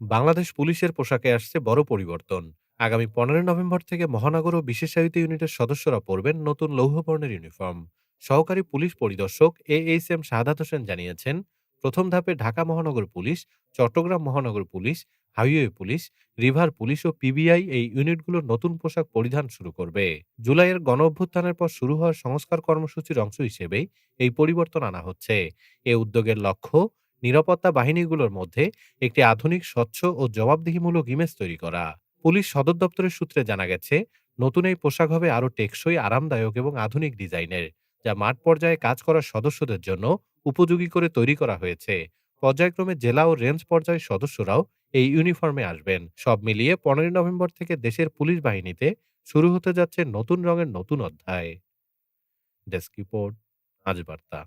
বাংলাদেশ পুলিশের পোশাকে আসছে বড় পরিবর্তন। আগামী পনেরো নভেম্বর থেকে মহানগর ও বিশেষায়িত ইউনিটের সদস্যরা পরবেন নতুন লৌহবর্ণের ইউনিফর্ম। সহকারী পুলিশ পরিদর্শক A H M Shahadat Hossain জানিয়েছেন, প্রথম ধাপে ঢাকা মহানগর পুলিশ, চট্টগ্রাম মহানগর police, highway police, river police ও পিবিআই এই ইউনিটগুলোর নতুন পোশাক পরিধান শুরু করবে। জুলাইয়ের গণ অভ্যুত্থানের পর শুরু হওয়া সংস্কার কর্মসূচির অংশ হিসেবেই এই পরিবর্তন আনা হচ্ছে। এ উদ্যোগের লক্ষ্য নিরাপত্তা বাহিনীগুলোর মধ্যে একটি আধুনিক, স্বচ্ছ ও জবাবদিহিমূলক ইমেজ তৈরি করা। পুলিশ সদর দপ্তরের সূত্রে জানা গেছে, নতুন এই পোশাক হবে আরও টেকসই, আরামদায়ক এবং আধুনিক ডিজাইনের, যা মাঠ পর্যায়ে কাজ করা সদস্যদের জন্য উপযোগী করে তৈরি করা হয়েছে। পর্যায়ক্রমে জেলা ও রেঞ্জ পর্যায়ের সদস্যরাও এই ইউনিফর্মে আসবেন। সব মিলিয়ে পনেরোই নভেম্বর থেকে দেশের পুলিশ বাহিনীতে শুরু হতে যাচ্ছে নতুন রঙের নতুন অধ্যায়। ডেস্ক রিপোর্ট, আজ বার্তা।